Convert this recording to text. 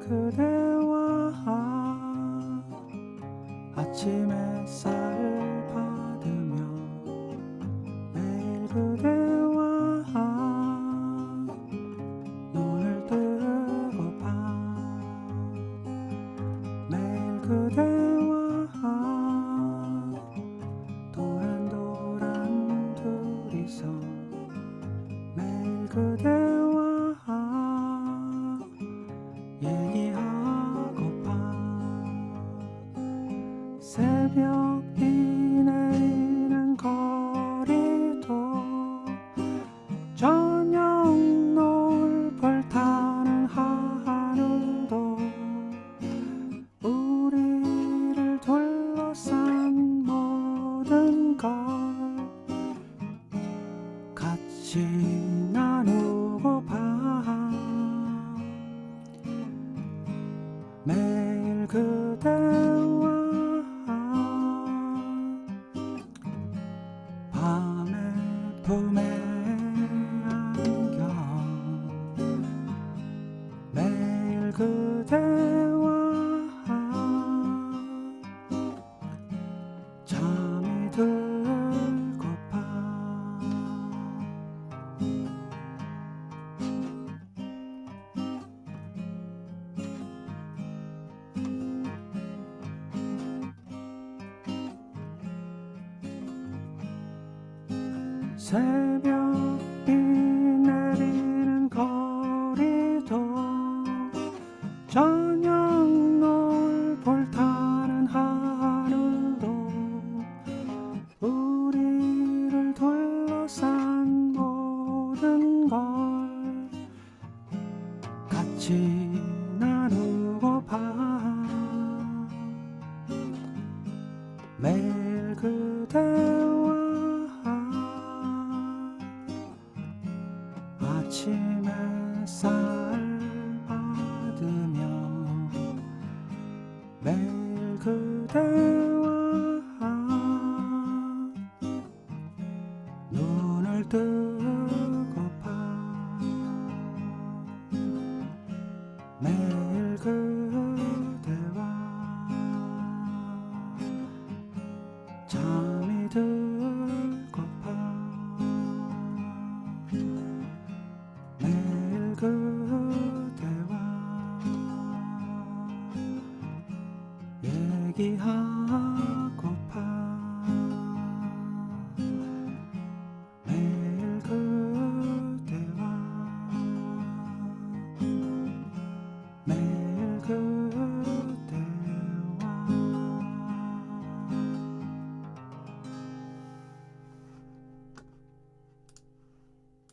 그대와 아침 햇살 받으며 매일 그대와 눈을 뜨고봐 매일 그대와 도란도란 둘이서 매일 그대 새벽이 내리는 거리도 저녁 노을벌 타는 하늘도 우리를 둘러싼 모든 걸 같이 나누고 봐. 매일 그 새벽이 내리는 거리도 저녁 노을볼 타는 하늘도 우리를 둘러싼 모든 걸 같이 나누고 봐. 매일 그대 아침 햇살 받으며 매일 그대와 눈을 뜨 그대와 얘기하